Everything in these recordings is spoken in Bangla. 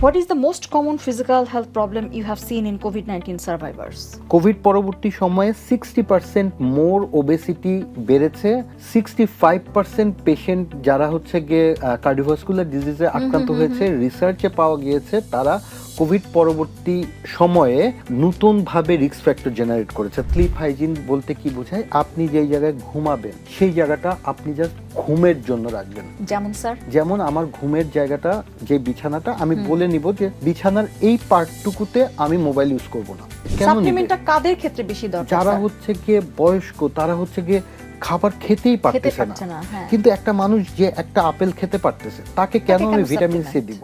What is the most common physical health problem you have seen in COVID 19 survivors? COVID পরবর্তী সময়ে সিক্সটি পার্সেন্ট মোর ওবেসিটি বেড়েছে সিক্সটি ফাইভ পার্সেন্ট পেশেন্ট যারা হচ্ছে গিয়ে কার্ডিওভাস্কুলার ডিজিজে আক্রান্ত হয়েছে রিসার্চে পাওয়া গিয়েছে তারা কোভিড পরবর্তী সময়ে নতুনভাবে রিস্ক ফ্যাক্টর জেনারেট করেছে। স্লিপ হাইজিন বলতে কি বোঝায়? আপনি যেই জায়গায় ঘুমাবেন সেই জায়গাটা আপনি জাস্ট ঘুমের জন্য রাখবেন। যেমন স্যার? যেমন আমার ঘুমের জায়গাটা যে বিছানাটা আমি বলে নিব যে বিছানার এই পার্টটুকুতে আমি মোবাইল ইউজ করব না। কেন সাপ্লিমেন্টটা কাদের ক্ষেত্রে বেশি দরকার যারা হচ্ছে গিয়ে বয়স্ক তারা হচ্ছে গিয়ে খাবার খেতেই খেতে পারতেছে না। হ্যাঁ। কিন্তু একটা মানুষ যে একটা আপেল খেতে পারতেছে তাকে কেন আমি ভিটামিন সি? দিব?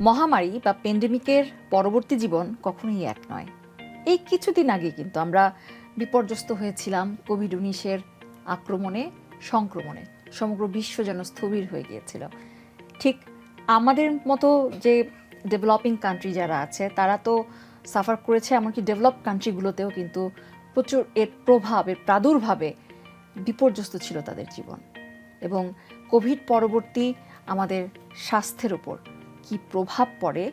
মহামারী বা পেন্ডেমিকের পরবর্তী জীবন কখনোই এক নয়। এই কিছুদিন আগে কিন্তু আমরা বিপর্যস্ত হয়েছিলাম কোভিড উনিশের আক্রমণে, সংক্রমণে। সমগ্র বিশ্ব যেন স্থবির হয়ে গিয়েছিল। ঠিক আমাদের মতো যে ডেভেলপিং কান্ট্রি যারা আছে, তারা তো সাফার করেছে, এমনকি ডেভেলপ কান্ট্রিগুলোতেও কিন্তু প্রচুর এর প্রভাব, এর প্রাদুর্ভাবে বিপর্যস্ত ছিল তাদের জীবন। এবং কোভিড পরবর্তী আমাদের স্বাস্থ্যের ওপর কি প্রভাব পড়ে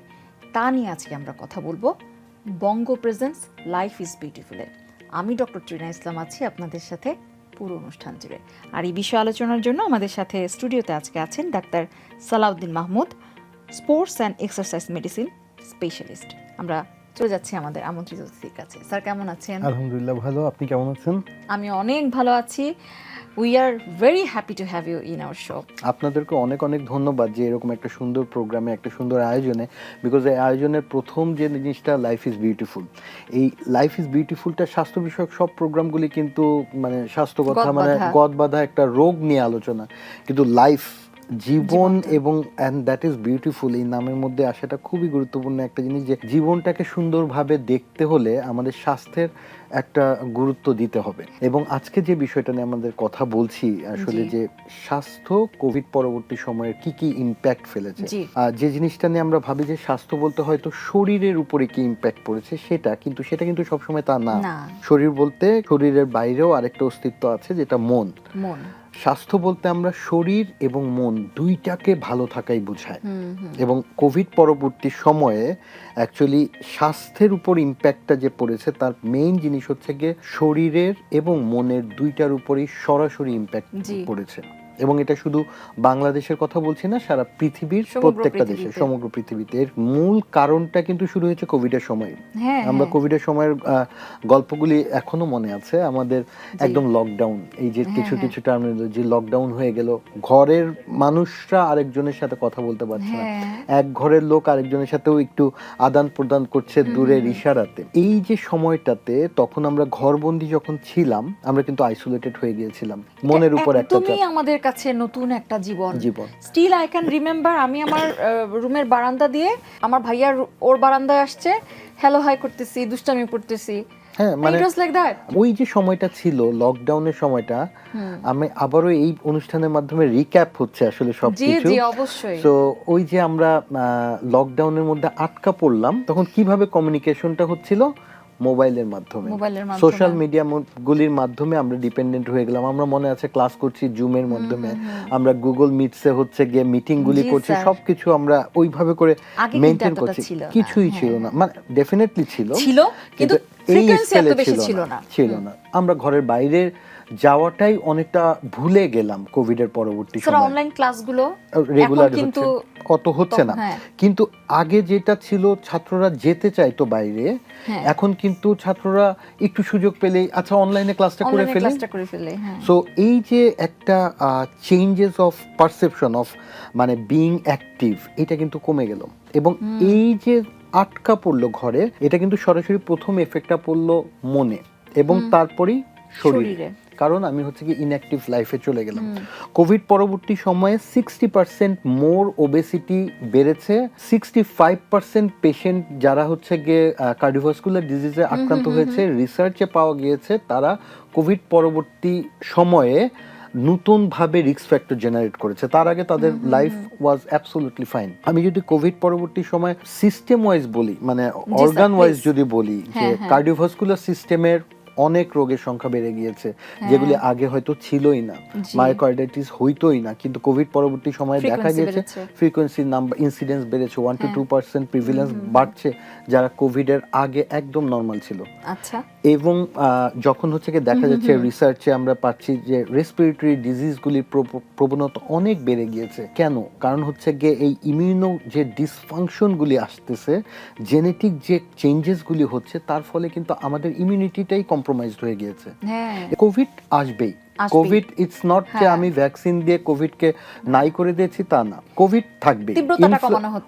তা নিয়ে আজকে আমরা কথা বলব। বঙ্গ প্রেজেন্স লাইফ ইজ বিউটিফুলে আমি ডক্টর ট্রিনা ইসলাম আছি আপনাদের সাথে পুরো অনুষ্ঠান জুড়ে। আর এই বিষয়ে আলোচনার জন্য আমাদের সাথে স্টুডিওতে আজকে আছেন doctor Salauddin Mahmud sports and exercise medicine specialist আমরা চলে যাচ্ছি আমাদের আমন্ত্রিত অতিথির কাছে। স্যার কেমন আছেন? আলহামদুলিল্লাহ ভালো। আপনি কেমন আছেন? আমি অনেক ভালো আছি। We are very happy to have you in our show আপনাদেরকে অনেক অনেক ধন্যবাদ যে এরকম একটা সুন্দর প্রোগ্রামে একটা সুন্দর আয়োজনে বিকজ এই আয়োজনের প্রথম যে জিনিসটা লাইফ ইজ বিউটিফুল এই লাইফ ইজ বিউটিফুলটা স্বাস্থ্য বিষয়ক সব প্রোগ্রামগুলি কিন্তু মানে স্বাস্থ্য কথা মানে গদ বাধা একটা রোগ নিয়ে আলোচনা। কিন্তু লাইফ জীবন এবং অ্যান্ড দ্যাট ইজ বিউটিফুল এই নামের মধ্যে আসাটা খুবই গুরুত্বপূর্ণ একটা জিনিস যে জীবনটাকে সুন্দরভাবে দেখতে হলে আমাদের স্বাস্থ্যের একটা গুরুত্ব দিতে হবে। এবং আজকে যে বিষয়টা নিয়ে আমাদের কথা বলছি আসলে যে স্বাস্থ্য কোভিড পরবর্তী সময়ের কি কি ইম্প্যাক্ট ফেলেছে। আহ, যে জিনিসটা নিয়ে আমরা ভাবি যে স্বাস্থ্য বলতে হয়তো শরীরের উপরে কি ইম্প্যাক্ট পড়েছে সেটা কিন্তু সেটা কিন্তু সবসময় তা না। না। শরীর বলতে শরীরের বাইরেও আরেকটা অস্তিত্ব আছে যেটা মন। মন। স্বাস্থ্য বলতে আমরা শরীর এবং মন দুইটাকে ভালো থাকাই বোঝায়। এবং কোভিড পরবর্তী সময়ে অ্যাকচুয়ালি স্বাস্থ্যের উপর ইম্প্যাক্টটা যে পড়েছে তার মেইন জিনিস হচ্ছে গিয়ে শরীরের এবং মনের দুইটার উপরেই সরাসরি ইম্প্যাক্ট পড়েছে। এবং এটা শুধু বাংলাদেশের কথা বলছি না সারা পৃথিবীর প্রত্যেকটা দেশে। সমগ্র পৃথিবীতে। এর মূল কারণটা কিন্তু শুরু হয়েছে কোভিডের সময়। হ্যাঁ আমরা হ্যাঁ। কোভিডের সময়ের গল্পগুলি এখনও মনে আছে। আমাদের একদম লকডাউন এই যে কিছু হ্যাঁ। কিছু টার্ম যে লকডাউন হয়ে গেল ঘরের মানুষরা আরেকজনের সাথে কথা বলতে পারছে না। হ্যাঁ। এক ঘরের লোক আরেকজনের সাথেও একটু আদান প্রদান করছে দূরের ইশারাতে। এই যে সময়টাতে তখন আমরা ঘরবন্দি যখন ছিলাম আমরা কিন্তু আইসোলেটেড হয়ে গিয়েছিলাম। মনের উপর একটা আমাদের কাছে নতুন একটা জীবন। জীবন। স্টিল আই ক্যান রিমেম্বার আমি আমার রুমের বারান্দা দিয়ে আমার ভাইয়ার ওর বারান্দায় আসছে। হ্যালো হাই করতেছি দুষ্টামি করতেছি। হ্যাঁ মানে ওই যে সময়টা ছিল লকডাউনের সময়টা আমি আবারও এই অনুষ্ঠানের মাধ্যমে রিক্যাপ হচ্ছে আসলে সবকিছু অবশ্যই। তো ওই যে আমরা লকডাউনের মধ্যে আটকা পড়লাম তখন কীভাবে কমিউনিকেশনটা হচ্ছিল মোবাইলের মাধ্যমে। সোশ্যাল মিডিয়া গুলির মাধ্যমে আমরা ডিপেন্ডেন্ট হয়ে গেলাম। আমরা মনে আছে ক্লাস করছি জুমের মাধ্যমে। আমরা গুগল মিটসে হচ্ছে গিয়ে মিটিং গুলি করছি। সবকিছু আমরা ওইভাবে করে মেনটেন করছি। কিছুই হ্যাঁ। ছিল না। মানে ডেফিনেটলি ছিল। ছিল কিন্তু ফ্রিকোয়েন্সি এত বেশি ছিল না। ছিল না। আমরা ঘরের বাইরে যাওয়াটাই অনেকটা ভুলে গেলাম কোভিড এর পরবর্তী সময়। অনলাইন ক্লাসগুলো রেগুলার কিন্তু অত হচ্ছে না। হ্যাঁ। কিন্তু আগে যেটা ছিল ছাত্ররা যেতে চাইতো বাইরে হ্যাঁ। এখন কিন্তু ছাত্ররা একটু সুযোগ পেলেই আচ্ছা অনলাইনে ক্লাসটা করে ফেলে। ফেলে হ্যাঁ। সো এই যে একটা চেঞ্জেস অফ পারসেপশন অফ মানে বিইং অ্যাক্টিভ এটা কিন্তু কমে গেল। এবং এই যে আটকা পড়ল ঘরে এটা কিন্তু সরাসরি প্রথম এফেক্টটা পড়ল মনে এবং তারপরেই শরীরে। কারণ আমি হচ্ছে কি ইনঅ্যাক্টিভ লাইফে চলে গেলাম। কোভিড পরবর্তী সময়ে সিক্সটি পার্সেন্ট মোর ওবেসিটি বেড়েছে সিক্সটি ফাইভ পার্সেন্ট পেশেন্ট যারা হচ্ছে গিয়ে কার্ডিওভাস্কুলার ডিজিজে আক্রান্ত হয়েছে রিসার্চে পাওয়া গিয়েছে তারা কোভিড পরবর্তী সময়ে নতুনভাবে রিস্ক ফ্যাক্টর জেনারেট করেছে। তার আগে তাদের লাইফ ওয়াজ অ্যাবসোলুটলি ফাইন আমি যদি কোভিড পরবর্তী সময় সিস্টেম ওয়াইজ বলি মানে অর্গান ওয়াইজ যদি বলি যে হ্যাঁ, হ্যাঁ। কার্ডিওভাস্কুলার সিস্টেমের অনেক রোগের সংখ্যা বেড়ে গিয়েছে যেগুলি আগে হয়তো ছিলই না। হ্যাঁ। মায়োকার্ডাইটিস হইতোই না কিন্তু কোভিড পরবর্তী সময়ে দেখা গিয়েছে। ফ্রিকোয়েন্সি নাম্বার ইনসিডেন্স বেড়েছে one two two percent prevalence বাড়ছে যারা কোভিড এর আগে একদম নর্মাল ছিল। আচ্ছা। এবং যখন হচ্ছে কি দেখা যাচ্ছে রিসার্চে আমরা পাচ্ছি যে রেসপিরেটরি ডিজিজগুলির প্রবণতা অনেক বেড়ে গিয়েছে। কেন? কারণ হচ্ছে গিয়ে এই ইমিউনো যে ডিসফাংশনগুলি আসতেছে জেনেটিক যে চেঞ্জেসগুলি হচ্ছে তার ফলে কিন্তু আমাদের ইমিউনিটিটাই কম্প্রোমাইজড হয়ে গিয়েছে। হ্যাঁ। কোভিড আসবেই আসবেই। কোভিড ইটস নট যে হ্যাঁ। আমি ভ্যাকসিন দিয়ে কোভিডকে নাই করে দিয়েছি তা না। কোভিড থাকবে।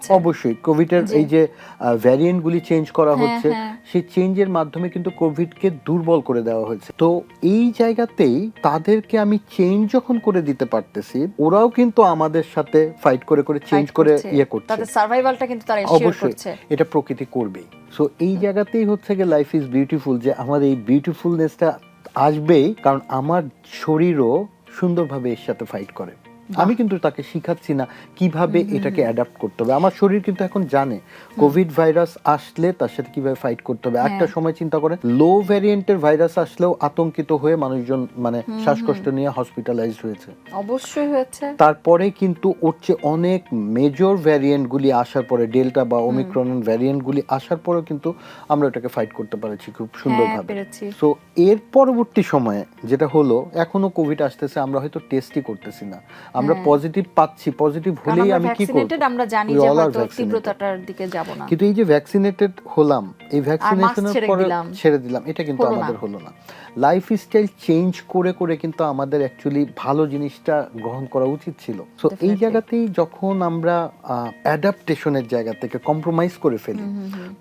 অবশ্যই। কোভিডের জি। এই যে ভ্যারিয়েন্ট গুলি চেঞ্জ করা হ্যাঁ, হচ্ছে হ্যাঁ। সেই চেঞ্জের মাধ্যমে কিন্তু কোভিডকে দুর্বল করে দেওয়া হয়েছে। তো এই জায়গাতেই তাদেরকে আমি চেঞ্জ যখন করে দিতে পারতেছি ওরাও কিন্তু আমাদের সাথে ফাইট করে করে চেঞ্জ করে ইয়ে করছে। তাদের সার্ভাইভালটা কিন্তু তারা অবশ্যই। এটা প্রকৃতি করবেই। সো এই জায়গাতেই হচ্ছে গিয়ে লাইফ ইজ বিউটিফুল যে আমার এই বিউটিফুলনেসটা আসবেই কারণ আমার শরীরও সুন্দরভাবে এর সাথে ফাইট করে। আমি কিন্তু তাকে শিখাচ্ছি না কীভাবে এটাকে অ্যাডাপ্ট করতে হবে। আমার শরীর কিন্তু এখন জানে কোভিড ভাইরাস আসলে তার সাথে কীভাবে ফাইট করতে হবে। একটা হ্যাঁ। সময় চিন্তা করে লো ভ্যারিয়েন্টের ভাইরাস আসলেও আতঙ্কিত হয়ে মানুষজন মানে শ্বাসকষ্ট নিয়ে হসপিটালাইজড হয়েছে। অবশ্যই হয়েছে। তারপরে কিন্তু ওর চেয়ে অনেক মেজর ভ্যারিয়েন্টগুলি আসার পরে ডেল্টা বা ওমিক্রন ভ্যারিয়েন্টগুলি আসার পরেও কিন্তু আমরা ওটাকে ফাইট করতে পেরেছি খুব হ্যাঁ সুন্দরভাবে। সো এর পরবর্তী সময়ে যেটা হলো এখনও কোভিড আসতেছে আমরা হয়তো টেস্টই করতেছি না। আমরা হ্যাঁ। পজিটিভ পাচ্ছি পজিটিভ হলেই আমি কি করব? আমরা জানি যে হয়তো তীব্রতাটার দিকে যাব না। কিন্তু এই যে ভ্যাকসিনেটেড হলাম এই ভ্যাকসিনেশনের পরে ছেড়ে দিলাম এটা কিন্তু। আমাদের হলো না। লাইফ স্টাইল চেঞ্জ করে করে কিন্তু আমাদের অ্যাকচুয়ালি ভালো জিনিসটা গ্রহণ করা উচিত ছিল। সো এই জায়গাতেই যখন আমরা অ্যাডাপ্টেশনের জায়গা থেকে কম্প্রোমাইজ করে ফেলি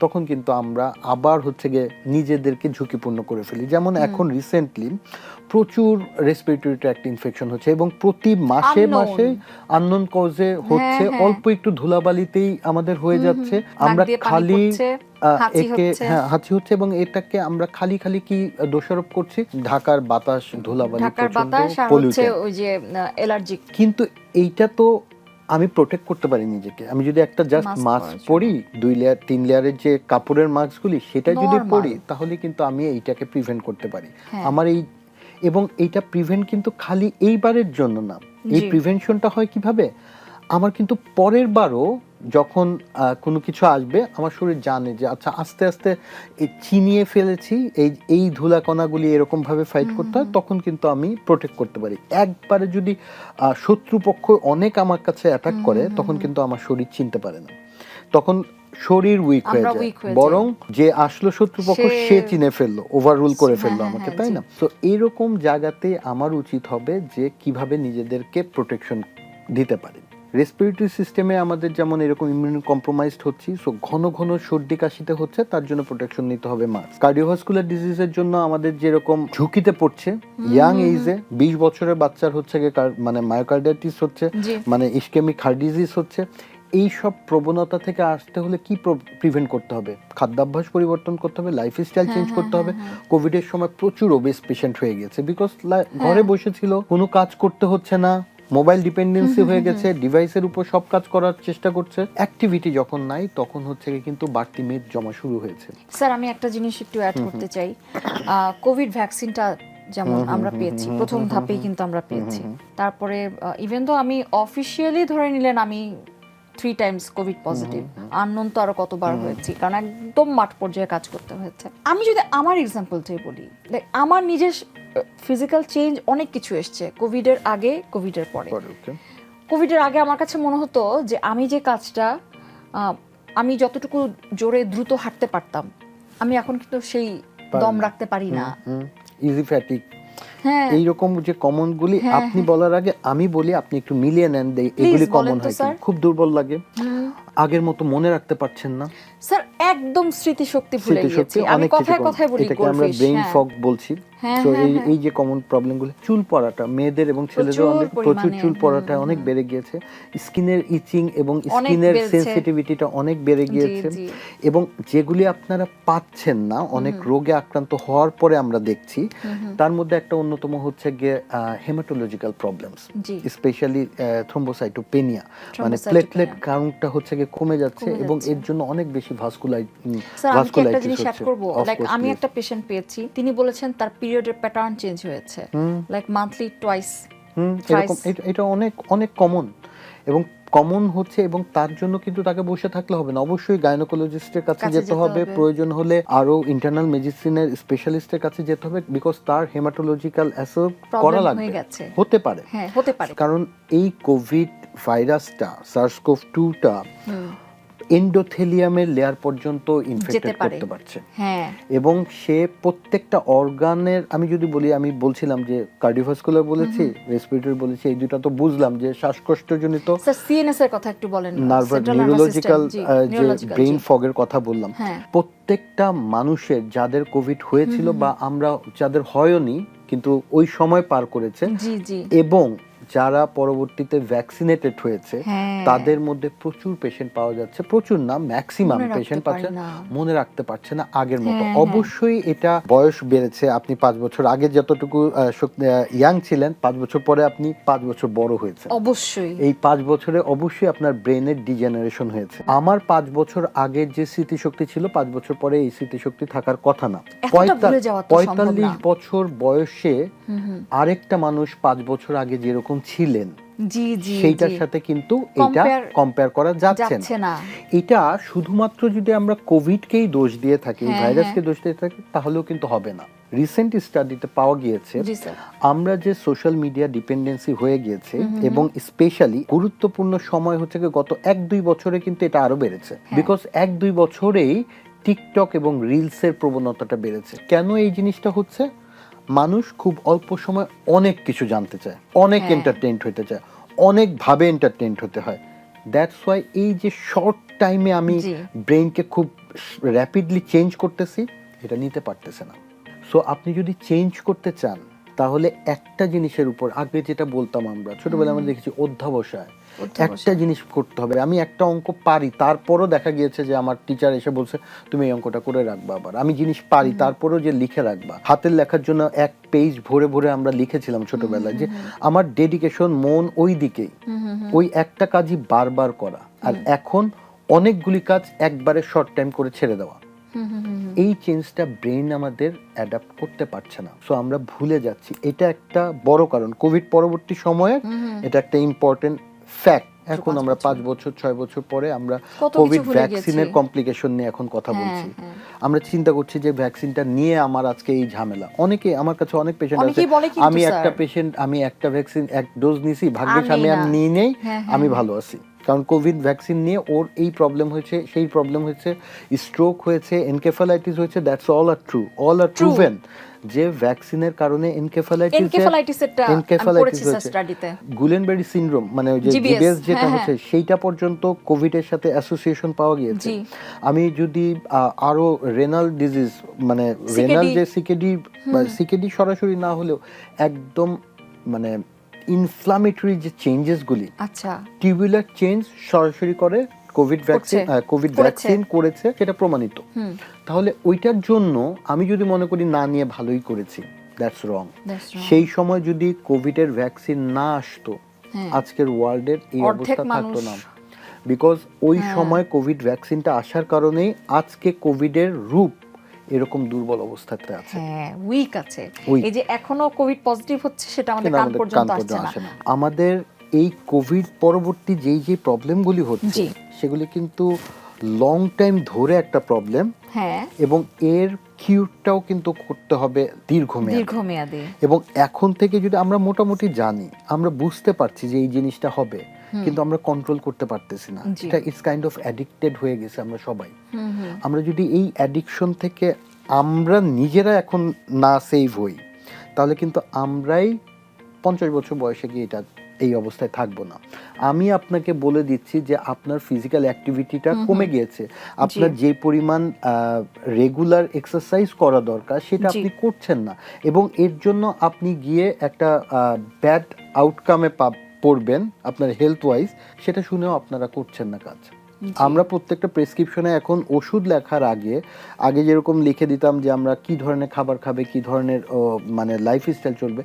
তখন কিন্তু আমরা আবার হচ্ছে গিয়ে নিজেদেরকে ঝুঁকিপূর্ণ করে ফেলি। যেমন এখন রিসেন্টলি প্রচুর রেসপিরেটরি ট্র্যাক্ট ইনফেকশন হচ্ছে এবং প্রতি মাসে মাসে আননোন কজে হচ্ছে হ্যাঁ। অল্প একটু ধুলাবালিতেই আমাদের হয়ে যাচ্ছে। আমরা খালি একে হ্যাঁ হাঁচি হচ্ছে এবং এটাকে আমরা খালি খালি কি দোষারোপ করছি? ঢাকার বাতাস ধুলাবালি ঢাকার বাতাস হচ্ছে ওই যে অ্যালার্জিক কিন্তু এইটা তো আমি প্রোটেক্ট করতে পারি নিজেকে। আমি যদি একটা জাস্ট মাস্ক পরি দুই লেয়ার তিন লেয়ারের যে কাপড়ের মাস্কগুলি সেটা যদি পরি তাহলে কিন্তু আমি এইটাকে প্রিভেন্ট করতে পারি। হ্যাঁ। আমার এই এবং এইটা প্রিভেন্ট কিন্তু খালি এইবারের জন্য না। এই প্রিভেনশনটা হয় কীভাবে? আমার কিন্তু পরের বারও যখন কোনো কিছু আসবে আমার শরীর জানে যে আচ্ছা আস্তে আস্তে চিনিয়ে ফেলেছি এই এই ধুলাকণাগুলি এরকমভাবে ফাইট করতে হয় তখন কিন্তু আমি প্রোটেক্ট করতে পারি। একবারে যদি শত্রুপক্ষ অনেক আমার কাছে অ্যাটাক করে তখন কিন্তু আমার শরীর চিনতে পারে না। তখন শরীর উইক হয়ে যায়। বরং যে আসলো শত্রুপক্ষ সে- চিনে ফেলল ওভাররুল করে হ্যাঁ, ফেলল আমাকে হ্যাঁ, তাই না? তো এইরকম জায়গাতে আমার উচিত হবে যে কীভাবে নিজেদেরকে প্রোটেকশন দিতে পারি। রেসপিরেটরি সিস্টেমে আমাদের যেমন এরকম ইমিউন কম্প্রোমাইজড হচ্ছি সো ঘন ঘন সর্দি কাশিতে হচ্ছে তার জন্য প্রোটেকশন নিতে হবে মাস্ক কার্ডিওভাস্কুলার ডিজিজের জন্য আমাদের যেরকম ঝুঁকিতে পড়ছে ইয়াং এইজে বিশ বছরের বাচ্চার হচ্ছে মানে মায়োকার্ডাইটিস হচ্ছে মানে ইস্কেমিক হার্ট ডিজিজ হচ্ছে এই সব প্রবণতা থেকে আসতে হলে কি প্রিভেন্ট করতে হবে? খাদ্যাভ্যাস পরিবর্তন করতে হবে লাইফ স্টাইল চেঞ্জ করতে হবে। কোভিড এর সময় প্রচুর ওবেস পেশেন্ট হয়ে গেছে বিকজ ঘরে বসেছিল কোনো কাজ করতে হচ্ছে না মোবাইল ডিপেন্ডেন্সি হয়ে গেছে ডিভাইসের উপর সব কাজ করার চেষ্টা করছে। অ্যাক্টিভিটি যখন নাই তখন হচ্ছে কিন্তু বাড়তি মেদ জমা শুরু হয়েছে। স্যার আমি একটা জিনিস একটু অ্যাড করতে চাই। কোভিড ভ্যাকসিনটা যেমন আমরা পেয়েছি প্রথম ধাপেই কিন্তু আমরা পেয়েছি। তারপরে ইভেন তো আমি অফিসিয়ালি ধরে নিলেন আমি three times COVID positive unknown তো আরও কতবার হয়েছি কারণ একদম মাঠ পর্যায়ে কাজ করতে হয়েছে। আমি যদি আমার এক্সাম্পলটাই বলি আমার নিজের ফিজিক্যাল চেঞ্জ অনেক কিছু এসছে কোভিডের আগে কোভিডের পরে? কোভিডের আগে আমার কাছে মনে হতো যে আমি যে কাজটা আমি যতটুকু জোরে দ্রুত হাঁটতে পারতাম আমি এখন কিন্তু সেই দম রাখতে পারি না। ইজি ফ্যাটিক হ্যাঁ। এইরকম যে কমন গুলি হ্যাঁ, আপনি বলার আগে আমি বলি আপনি একটু মিলিয়ে নেন এগুলি কমন হয় খুব দুর্বল লাগে। আগের মতো মনে রাখতে পারছেন না। স্যার একদম স্মৃতিশক্তি ভুলে গিয়েছি। আমি কথায় কথায় বলি এটাকে আমরা ব্রেইন হ্যাঁ। ফগ বলছি। হ্যাঁ, তো হ্যাঁ, এই হ্যাঁ। এই যে কমন প্রবলেমগুলো চুল পড়াটা মেয়েদের এবং ছেলেদের প্রচুর অনেক প্রচুর চুল পড়াটা অনেক বেড়ে গিয়েছে। স্কিনের ইচিং এবং স্কিনের। সেনসিটিভিটিটা অনেক বেড়ে গিয়েছে। এবং যেগুলি আপনারা পাচ্ছেন না অনেক রোগে আক্রান্ত হওয়ার পরে আমরা দেখছি তার মধ্যে একটা অন্যতম হচ্ছে গিয়ে হেমাটোলজিক্যাল প্রবলেমস স্পেশালি থ্রোম্বোসাইটোপেনিয়া মানে প্লেটলেট কাউন্টটা হচ্ছে গিয়ে কমে যাচ্ছে এবং এর জন্য অনেক বেশি ভাস্কুলাই ভাস্কুলাইটিস লাইক আমি একটা পেশেন্ট পেয়েছি তিনি বলেছেন তার পিরিয়ডের প্যাটার্ন চেঞ্জ হয়েছে। লাইক মান্থলি টুয়াইস হুম এরকম এটা অনেক অনেক কমন এবং কমন হচ্ছে এবং তার জন্য কিন্তু তাকে বসে থাকলে হবে না। অবশ্যই গাইনোকোলজিস্টের কাছে যেতে হবে। প্রয়োজন হলে আরও ইন্টারনাল মেডিসিনের স্পেশালিস্টের কাছে যেতে হবে বিকজ তার হেমাটোলজিক্যাল অ্যাসেস করা লাগবে। হতে পারে। হ্যাঁ হতে পারে। কারণ এই কোভিড ভাইরাসটা সার্সকোভ টুটা এন্ডোথেলিয়ামের লেয়ার পর্যন্ত ইনফেক্টেড করতে পারছে। হ্যাঁ। এবং সে প্রত্যেকটা অর্গানের আমি যদি বলি আমি বলছিলাম যে কার্ডিওভাস্কুলার বলেছি রেসপিরেটরি বলেছি এই দুটো তো বুঝলাম যে শ্বাসকষ্টজনিত স্যার সিএনএস এর কথা একটু বলেন। নার্ভাস নিউরোলজিক্যাল যে ব্রেইন। ফগের কথা বললাম। হ্যাঁ। প্রত্যেকটা মানুষের যাদের কোভিড হয়েছিল বা আমরা যাদের হয়নি কিন্তু ওই সময় পার করেছে জি জি। এবং যারা পরবর্তীতে ভ্যাকসিনেটেড হয়েছে হ্যাঁ। তাদের মধ্যে প্রচুর পেশেন্ট পাওয়া যাচ্ছে। প্রচুর না ম্যাক্সিমাম পেশেন্ট পাচ্ছে মনে রাখতে পারছে না আগের মতো। হ্যাঁ, অবশ্যই এটা বয়স বেড়েছে আপনি পাঁচ বছর আগে যতটুকু ইয়াং ছিলেন পাঁচ বছর পরে আপনি পাঁচ বছর বড় হয়েছে অবশ্যই। এই পাঁচ বছরে অবশ্যই আপনার ব্রেনের ডিজেনারেশন হয়েছে। আমার পাঁচ বছর আগের যে স্মৃতিশক্তি ছিল পাঁচ বছর পরে এই স্মৃতিশক্তি থাকার কথা না। পঁয়তাল্লিশ বছর বয়সে। আরেকটা মানুষ পাঁচ বছর আগে যেরকম ছিলেন জি জি সেইটার সাথে কিন্তু এটা কম্পেয়ার করা যাচ্ছে না। এটা শুধুমাত্র যদি আমরা কোভিডকেই দোষ দিয়ে থাকি হ্যাঁ, ভাইরাসকে দোষ দিয়ে থাকি তাহলেও কিন্তু হবে না। রিসেন্ট স্টাডিতে পাওয়া গিয়েছে আমরা যে সোশ্যাল মিডিয়া ডিপেন্ডেন্সি হয়ে গিয়েছে এবং স্পেশালি গুরুত্বপূর্ণ সময় হচ্ছে গত এক দুই বছরে কিন্তু এটা আরও বেড়েছে। হ্যাঁ। বিকজ এক দুই বছরেই টিকটক এবং রিলসের প্রবণতাটা বেড়েছে। কেন এই জিনিসটা হচ্ছে? মানুষ খুব অল্প সময় অনেক কিছু জানতে চায় অনেক হ্যাঁ। এন্টারটেইনড হতে চায় অনেকভাবে এন্টারটেইনড হতে হয় দ্যাটস ওয়াই এই যে শর্ট টাইমে আমি। ব্রেনকে খুব র্যাপিডলি চেঞ্জ করতেছি এটা নিতে পারতেছে না সো আপনি যদি চেঞ্জ করতে চান তাহলে একটা জিনিসের উপর আগে যেটা বলতাম আমরা ছোটবেলায় আমরা দেখেছি অধ্যাবসায়। একটা জিনিস করতে হবে। আমি একটা অঙ্ক পারি তারপরও দেখা গিয়েছে যে আমার টিচার এসে বলছে তুমি এই অঙ্কটা করে রাখবা আবার। আমি জিনিস পারি তারপরও যে লিখে রাখবা। হাতের লেখার জন্য এক পেজ ভরে ভরে আমরা লিখেছিলাম ছোটবেলায় যে আমার ডেডিকেশন মন ওই দিকেই। ওই একটা কাজই বারবার করা। আর এখন অনেকগুলি কাজ একবারে শর্ট টাইম করে ছেড়ে দেওয়া। এই চেঞ্জটা ব্রেন আমাদের অ্যাডাপ্ট করতে পারছে না। সো আমরা ভুলে যাচ্ছি। এটা একটা বড় কারণ। কোভিড পরবর্তী সময়ে এটা একটা ইম্পর্টেন্ট ফ্যাক্ট এখন আমরা। পাঁচ বছর ছয় বছর পরে আমরা কোভিড ভ্যাকসিনের কমপ্লিকেশন নিয়ে এখন কথা হ্যাঁ, বলছি হ্যাঁ। আমরা চিন্তা করছি যে ভ্যাকসিনটা নিয়ে আমার আজকে এই ঝামেলা অনেকে আমার কাছে অনেক পেশেন্ট আছে আমি একটা। পেশেন্ট আমি একটা ভ্যাকসিন এক ডোজ নিছি ভাগ্যিস আর আমি আর নেই হ্যাঁ, আমি। ভালো আছি কারণ কোভিড ভ্যাকসিন নিয়ে ওর এই প্রবলেম হয়েছে সেই প্রবলেম হয়েছে স্ট্রোক হয়েছে এনকেফালাইটিস হয়েছে that's all are true all are True. যে ভ্যাকসিনের কারণে এনকেফালাইটিস এনকেফালাইটিসেরটা আমি স্টাডিতে গুলেনবেরি সিনড্রোম মানে ওই যে জিবিএস যেটা হ্যাঁ, হচ্ছে সেইটা পর্যন্ত কোভিড এর সাথে অ্যাসোসিয়েশন পাওয়া গিয়েছে। আমি যদি আরও রেনাল ডিজিজ মানে রেনাল যে সিকেডি সিকেডি সরাসরি না হলেও একদম মানে ইনফ্লামেটরি যে চেঞ্জেস গুলি আচ্ছা। টিউবুলার চেঞ্জ সরাসরি করে কোভিড ভ্যাকসিন কোভিড ভ্যাকসিন করেছে। সেটা প্রমাণিত। তাহলে ওইটার জন্য আমি যদি মনে করি না নিয়ে ভালোই করেছি দ্যাটস রং সেই সময় যদি কোভিড এর ভ্যাকসিন না আসতো হ্যাঁ। আজকের ওয়ার্ল্ডের এই অবস্থা থাকতো না। বিকজ ওই হ্যাঁ। সময় কোভিড ভ্যাকসিনটা আসার কারণেই আজকে কোভিডের রূপ এরকম দুর্বল অবস্থাতে আছে। হ্যাঁ উইক আছে। এই যে এখনও কোভিড পজিটিভ হচ্ছে সেটা আমাদের কান পর্যন্ত আসছে না। আমাদের এই কোভিড পরবর্তী যেই যে প্রবলেমগুলি হচ্ছে। সেগুলি কিন্তু লং টাইম ধরে একটা প্রবলেম হ্যাঁ। এবং এর কিউরটাও কিন্তু করতে হবে দীর্ঘমেয়াদী। দীর্ঘমেয়াদী। এবং এখন থেকে যদি আমরা মোটামুটি জানি আমরা বুঝতে পারছি যে এই জিনিসটা হবে কিন্তু আমরা কন্ট্রোল করতে পারতেছি না। এটা ইটস কাইন্ড অফ অ্যাডিক্টেড হয়ে গেছে আমরা সবাই। আমরা যদি এই অ্যাডিকশন থেকে আমরা নিজেরা এখন না সেভ হই তাহলে কিন্তু আমরাই পঞ্চাশ বছর বয়সে গিয়ে এটা এই অবস্থায় থাকব না। আমি আপনাকে বলে দিচ্ছি যে আপনার ফিজিক্যাল অ্যাক্টিভিটিটা কমে গিয়েছে। আপনার যে পরিমাণ রেগুলার এক্সারসাইজ করা দরকার সেটা আপনি করছেন না। এবং এর জন্য আপনি গিয়ে একটা ব্যাড আউটকামে পড়বেন আপনার হেলথ ওয়াইজ সেটা শুনেও আপনারা করছেন না কাজ। আমরা প্রত্যেকটা প্রেসক্রিপশনে এখন ওষুধ লেখার আগে আগে যেরকম লিখে দিতাম যে আমরা কি ধরনের খাবার খাবে কি ধরনের মানে লাইফস্টাইল চলবে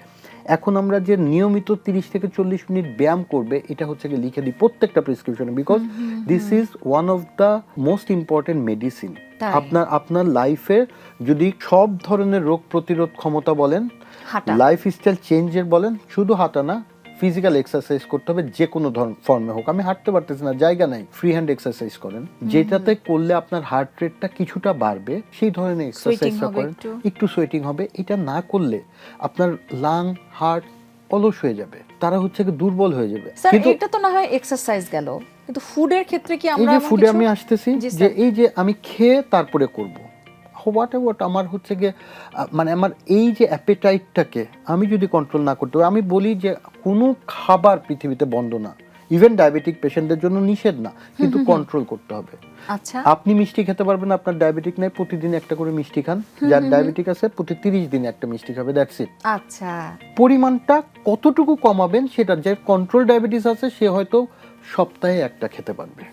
এখন আমরা যে নিয়মিত তিরিশ থেকে চল্লিশ মিনিট ব্যায়াম করবে এটা হচ্ছে কি লিখে দিই প্রত্যেকটা প্রেসক্রিপশনে because this is one of the most important medicine আপনার আপনার লাইফের যদি সব ধরনের রোগ প্রতিরোধ ক্ষমতা বলেন লাইফ স্টাইল চেঞ্জের বলেন শুধু হাঁটা না ফিজিক্যাল এক্সারসাইজ করতে হবে যে কোনো ফর্মে হোক। আমি হাঁটতে পারতেছি না জায়গা নাই। ফ্রি হ্যান্ড এক্সারসাইজ করেন যেটাতে করলে আপনার হার্ট রেটটা কিছুটা বাড়বে সেই ধরনের এক্সারসাইজটা করেন। একটু। সোয়েটিং হবে। এটা না করলে আপনার লাং হার্ট অলস হয়ে যাবে। তারা হচ্ছে দুর্বল হয়ে যাবে। কিন্তু এটা তো না হয় এক্সারসাইজ গেল। কিন্তু ফুডের ক্ষেত্রে কি আমরা ফুডে আমি আসতেছি যে এই যে আমি খেয়ে তারপরে করব। হোয়াট এভার আমার হচ্ছে গিয়ে মানে আমার এই যে অ্যাপেটাইটটাকে আমি যদি কন্ট্রোল না করতে পারি, আমি বলি যে কোনো খাবার পৃথিবীতে বন্ধ না। ইভেন ডায়াবেটিক পেশেন্টদের জন্য নিষেধ না কিন্তু কন্ট্রোল করতে হবে। আচ্ছা। আপনি মিষ্টি খেতে পারবেন না, আপনার ডায়াবেটিক নেই প্রতিদিন একটা করে মিষ্টি খান। যার ডায়াবেটিক আছে প্রতি তিরিশ দিনে একটা মিষ্টি খাবে দ্যাটস ইট আচ্ছা। পরিমাণটা কতটুকু কমাবেন সেটা যে কন্ট্রোল ডায়াবেটিস আছে সে হয়তো সপ্তাহে একটা খেতে পারবে।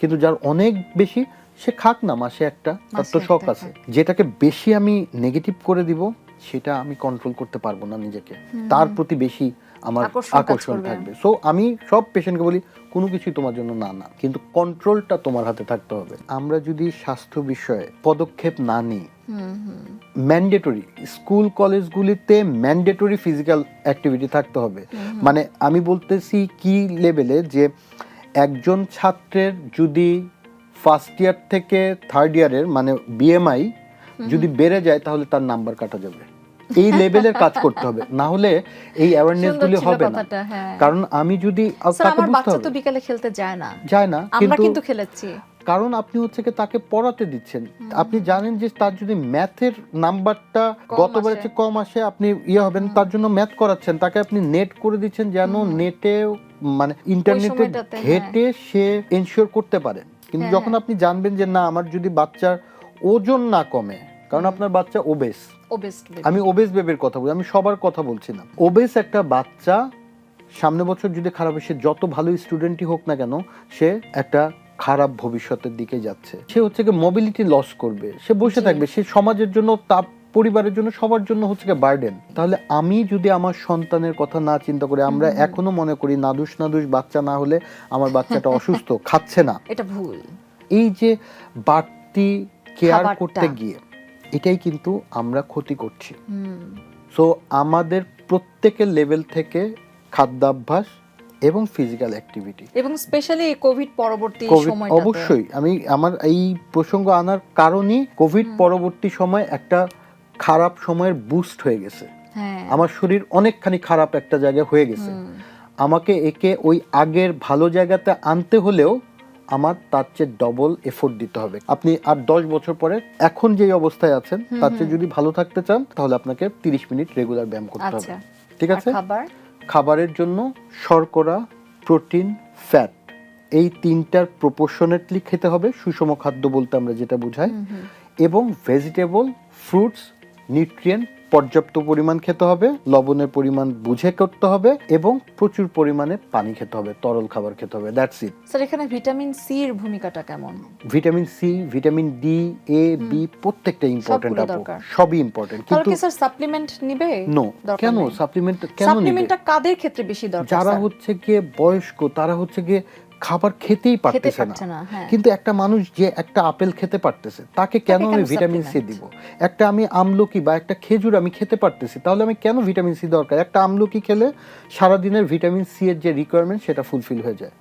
কিন্তু যার অনেক বেশি সে খাক না মাসে একটা তার তো শখ আছে। যেটাকে বেশি আমি নেগেটিভ করে দিব সেটা আমি কন্ট্রোল করতে পারব না নিজেকে। তার প্রতি বেশি আমার আকর্ষণ। থাকবে। সো আমি সব পেশেন্টকে বলি কোনো কিছুই তোমার জন্য না না। কিন্তু কন্ট্রোলটা তোমার হাতে থাকতে হবে। আমরা যদি স্বাস্থ্য বিষয়ে পদক্ষেপ না নিই ম্যান্ডেটরি স্কুল কলেজগুলিতে ম্যান্ডেটরি ফিজিক্যাল অ্যাক্টিভিটি থাকতে হবে। মানে আমি বলতেছি কি লেভেলে যে একজন ছাত্রের যদি ফার্স্ট ইয়ার থেকে থার্ড ইয়ারের মানে বিএমআই যদি বেড়ে যায় তাহলে তার নাম্বার কাটা যাবে। এই লেভেলের কাজ করতে হবে। না হলে এই অ্যাওয়ারনেস গুলি হবে না। হ্যাঁ। কারণ আমি যদি তাকে আমার বুঝতে বাচ্চা তো হবে বিকালে খেলতে যায় না। যায় না আমরা কিন্তু খেলেছি। কারণ আপনি হচ্ছে কি তাকে পড়াতে দিচ্ছেন। আপনি জানেন যে তার যদি ম্যাথের নাম্বারটা কম গতবারের চেয়ে কম আসে আপনি ইয়ে হবেন তার জন্য ম্যাথ করাচ্ছেন। তাকে আপনি নেট করে দিচ্ছেন যেন নেটে মানে ইন্টারনেটে সময়টাতে, হ্যাঁ। ঘেটে সে এনশিওর করতে পারে কিন্তু হ্যাঁ, যখন আপনি জানবেন যে না আমার যদি বাচ্চার ওজন না কমে কারণ আপনার বাচ্চা ওবেস আমি ওবেস বেবের কথা বলি আমি সবার কথা বলছি না। ওবেস একটা বাচ্চা সামনে বছর যদি খারাপ হয় সে যত ভালো স্টুডেন্টই হোক না কেন সে একটা খারাপ ভবিষ্যতের দিকে যাচ্ছে। সে হচ্ছে কি মোবিলিটি লস করবে। সে বসে থাকবে সে সমাজের জন্য তার পরিবারের জন্য সবার জন্য হচ্ছে বার্ডেন তাহলে আমি যদি আমার সন্তানের কথা না চিন্তা করে আমরা এখনও মনে করি নাদুস নাদুস বাচ্চা না হলে আমার বাচ্চাটা অসুস্থ খাচ্ছে না। এটা ভুল। এই যে বাড়তি কেয়ার করতে গিয়ে এটাই কিন্তু আমরা ক্ষতি করছি। সো আমাদের প্রত্যেকের লেভেল থেকে খাদ্যাভ্যাস এবং ফিজিক্যাল অ্যাক্টিভিটি এবং স্পেশালি কোভিড পরবর্তী সময়টাতে। অবশ্যই। আমি আমার এই প্রসঙ্গ আনার কারণই কোভিড পরবর্তী সময় একটা খারাপ সময়ের বুস্ট হয়ে গেছে। হ্যাঁ। আমার শরীর অনেকখানি খারাপ একটা জায়গায় হয়ে গেছে। আমাকে একে ওই আগের ভালো জায়গাতে আনতে হলেও আমার তার চেয়ে ডবল এফোর্ট দিতে হবে। আপনি আর দশ বছর পরে এখন যে অবস্থায় আছেন তার চেয়ে যদি ভালো থাকতে চান তাহলে আপনাকে তিরিশ মিনিট রেগুলার ব্যায়াম করতে হবে। আচ্ছা। ঠিক আছে? খাবারের জন্য শর্করা প্রোটিন ফ্যাট এই তিনটার প্রপোর্শনেটলি খেতে হবে। সুষম খাদ্য বলতে আমরা যেটা বুঝাই। এবং ভেজিটেবল ফ্রুটস নিউট্রিয়েন্ট পর্যাপ্ত পরিমাণ খেতে হবে লবণের পরিমাণ বুঝে করতে হবে এবং প্রচুর পরিমাণে পানি খেতে হবে তরল খাবার খেতে হবে দ্যাটস ইট স্যার এখানে ভিটামিন সি এর ভূমিকাটা কেমন? Vitamin C vitamin D A B প্রত্যেকটা ইম্পর্টেন্ট আপু। সবই ইম্পর্টেন্ট কিন্তু কি স্যার সাপ্লিমেন্ট নিবে? নো কেন সাপ্লিমেন্ট কেন নিবে? সাপ্লিমেন্টটা কাদের ক্ষেত্রে বেশি দরকার যারা হচ্ছে গিয়ে বয়স্ক তারা হচ্ছে গিয়ে খাবার খেতেই পারতেছে না। হ্যাঁ। কিন্তু একটা মানুষ যে একটা আপেল খেতে পারতেছে তাকে কেন আমি ভিটামিন সি? দিব? একটা আমি আমলকি বা একটা খেজুর আমি খেতে পারতেছি তাহলে আমি কেন ভিটামিন সি দরকার? একটা আমলকি খেলে সারাদিনের ভিটামিন সি এর যে রিকোয়ারমেন্ট সেটা ফুলফিল হয়ে যায়।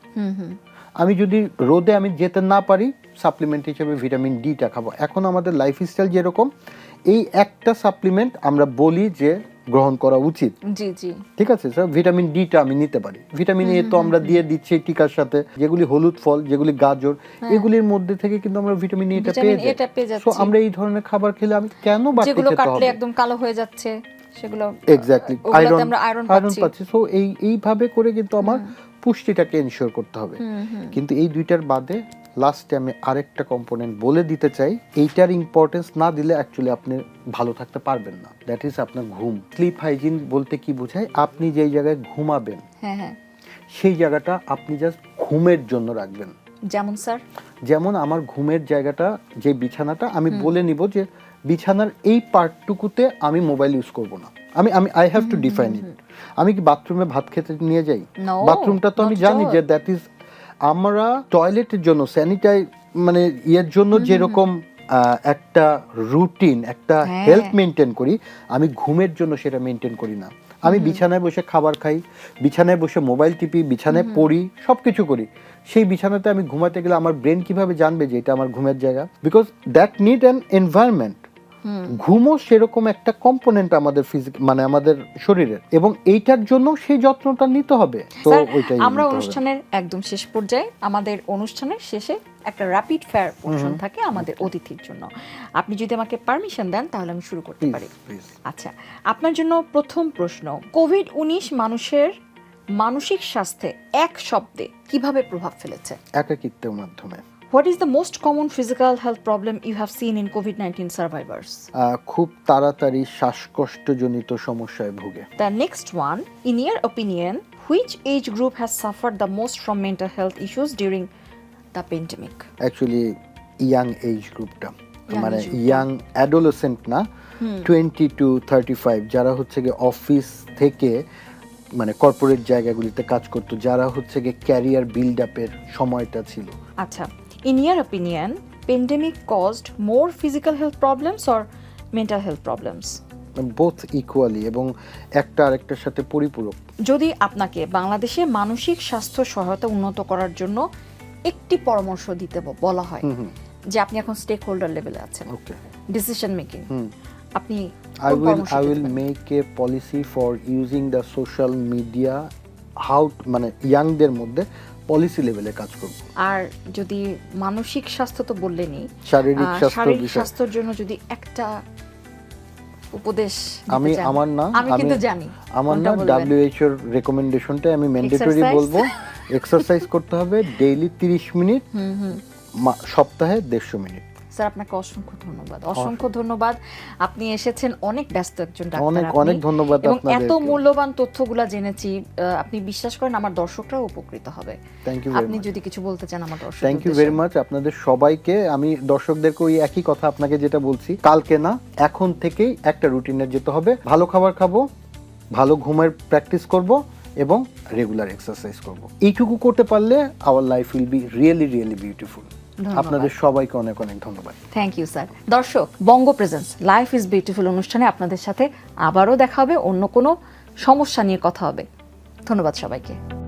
আমি যদি রোদে আমি যেতে না পারি সাপ্লিমেন্ট হিসেবে ভিটামিন ডিটা খাব। এখন আমাদের লাইফস্টাইল যেরকম এই একটা সাপ্লিমেন্ট আমরা বলি যে গ্রহণ করা উচিত। জি জি। ঠিক আছে স্যার ভিটামিন ডিটা আমি নিতে পারি। ভিটামিন এ তো আমরা দিয়ে দিচ্ছি টিকার সাথে। যেগুলি হলুদ ফল যেগুলি গাজর এগুলির মধ্যে থেকে কিন্তু আমরা ভিটামিন এটা পেয়ে যাই। পেয়ে তো যাচ্ছি। আমরা এই ধরনের খাবার খেলে আমি কেন বাড়তি যেগুলো কাটলে একদম কালো হয়ে যাচ্ছে সেগুলো এক্স্যাক্টলি আয়রন আয়রন আয়রন পাচ্ছি। পাচ্ছি। সো এই এইভাবে করে কিন্তু আমার পুষ্টিটাকে এনশিওর করতে হবে। কিন্তু এই দুইটার বাদে লাস্টে আমি আরেকটা কম্পোনেন্ট বলে দিতে চাই। এইটার ইম্পর্টেন্স না দিলে অ্যাকচুয়ালি আপনি ভালো থাকতে পারবেন না। দ্যাট ইজ আপনার ঘুম। স্লিপ হাইজিন বলতে কি বোঝায়? আপনি যেই জায়গায় ঘুমাবেন হ্যাঁ হ্যাঁ। সেই জায়গাটা আপনি জাস্ট ঘুমের জন্য রাখবেন। যেমন স্যার? যেমন আমার ঘুমের জায়গাটা যে বিছানাটা আমি বলে নিব যে বিছানার এই পার্টটুকুতে আমি মোবাইল ইউজ করব না। আমি আমি I have to define it আমি কি বাথরুমে ভাত খেতে নিয়ে যাই? বাথরুমটা তো আমি জানি যে দ্যাট ইজ আমরা টয়লেটের জন্য স্যানিটাই মানে ইয়ের জন্য যেরকম একটা রুটিন একটা হ্যাঁ। হেলথ মেনটেন করি আমি ঘুমের জন্য সেটা মেনটেন করি না। আমি বিছানায় বসে খাবার খাই বিছানায় বসে মোবাইল টিপি বিছানায় পড়ি সব কিছু করি। সেই বিছানাতে আমি ঘুমাতে গেলে আমার ব্রেন কীভাবে জানবে যে এটা আমার ঘুমের জায়গা? Because that need an environment ঘুমও সেরকম একটা কম্পোনেন্ট আমাদের ফিজিক মানে আমাদের শরীরের। এবং এইটার জন্য সেই যত্নটা নিতে হবে। তো ওইটাই আমরা অনুষ্ঠানের একদম শেষ পর্যায়ে আমাদের অনুষ্ঠানের শেষে একটা র্যাপিড ফায়ার পোর্শন থাকে আমাদের অতিথির জন্য। আপনি যদি আমাকে পারমিশন দেন তাহলে আমি শুরু করতে পারি। আচ্ছা আপনার জন্য প্রথম প্রশ্ন কোভিড উনিশ মানুষের মানসিক স্বাস্থ্যে এক শব্দে কীভাবে প্রভাব ফেলেছে? একাকিত্বের মাধ্যমে। What is the most common physical health problem you have seen in Covid nineteen survivors খুব তাড়াতাড়ি শ্বাসকষ্টজনিত সমস্যায় ভুগে। The next one, in your opinion, which age group has suffered the most from mental health issues during the pandemic? Actually young age গ্রুপটা Young মানে. ইয়াং অ্যাডোলেসেন্ট না টোয়েন্টি টু থার্টি ফাইভ যারা হচ্ছে গিয়ে অফিস থেকে মানে কর্পোরেট জায়গাগুলিতে কাজ করতো যারা হচ্ছে গিয়ে ক্যারিয়ার বিল্ড আপের সময়টা ছিল। আচ্ছা। In your opinion, pandemic caused more physical health problems or mental health problems? Both equally এবং একটা আরেকটার সাথে পরিপূরক। যদি আপনাকে বাংলাদেশে মানসিক স্বাস্থ্য সহায়তা উন্নত করার জন্য একটি পরামর্শ দিতে বলা হয় যে আপনি এখন স্টেক হোল্ডার লেভেলে আছেন। ওকে ডিসিশন মেকিং আপনি I দিতে will পারেন? make a policy for using the social media how মানে ইয়াংদের মধ্যে পলিসি লেভেলে কাজ করব। আর যদি মানসিক স্বাস্থ্য তো বললেনই শারীরিক স্বাস্থ্য শারীরিক স্বাস্থ্যের জন্য যদি একটা উপদেশ আমি আমার না আমি কিন্তু জানি আমার না ডব্লিউএইচও এর রেকমেন্ডেশনটা আমি ম্যান্ডেটরি বলব। এক্সারসাইজ করতে হবে ডেইলি 30 মিনিট সপ্তাহে দেড়শো মিনিট। স্যার আপনাকে অসংখ্য ধন্যবাদ। অসংখ্য ধন্যবাদ। আপনি এসেছেন অনেক ব্যস্ত একজন ডাক্তার অনেক- অনেক ধন্যবাদ এবং এত মূল্যবান তথ্যগুলা জেনেছি আপনি বিশ্বাস করেন আমার দর্শকরাও উপকৃত হবে। আপনি যদি কিছু বলতে চান আমার দর্শক থ্যাংক ইউ ভেরি মাচ আপনাদের সবাইকে আমি দর্শকদেরকে ওই একই কথা আপনাকে যেটা বলছি কালকে না এখন থেকেই একটা রুটিনে যেতে হবে। ভালো খাবার খাব ভালো ঘুমের প্র্যাকটিস করব এবং রেগুলার এক্সারসাইজ করব। এইটুকু করতে পারলে our life will be really really beautiful. আপনাদের সবাইকে অনেক অনেক ধন্যবাদ। থ্যাংক ইউ স্যার দর্শক বঙ্গ প্রেজেন্স লাইফ ইজ বিউটিফুল অনুষ্ঠানে আপনাদের সাথে আবারও দেখা হবে অন্য কোনো সমস্যা নিয়ে কথা হবে। ধন্যবাদ সবাইকে।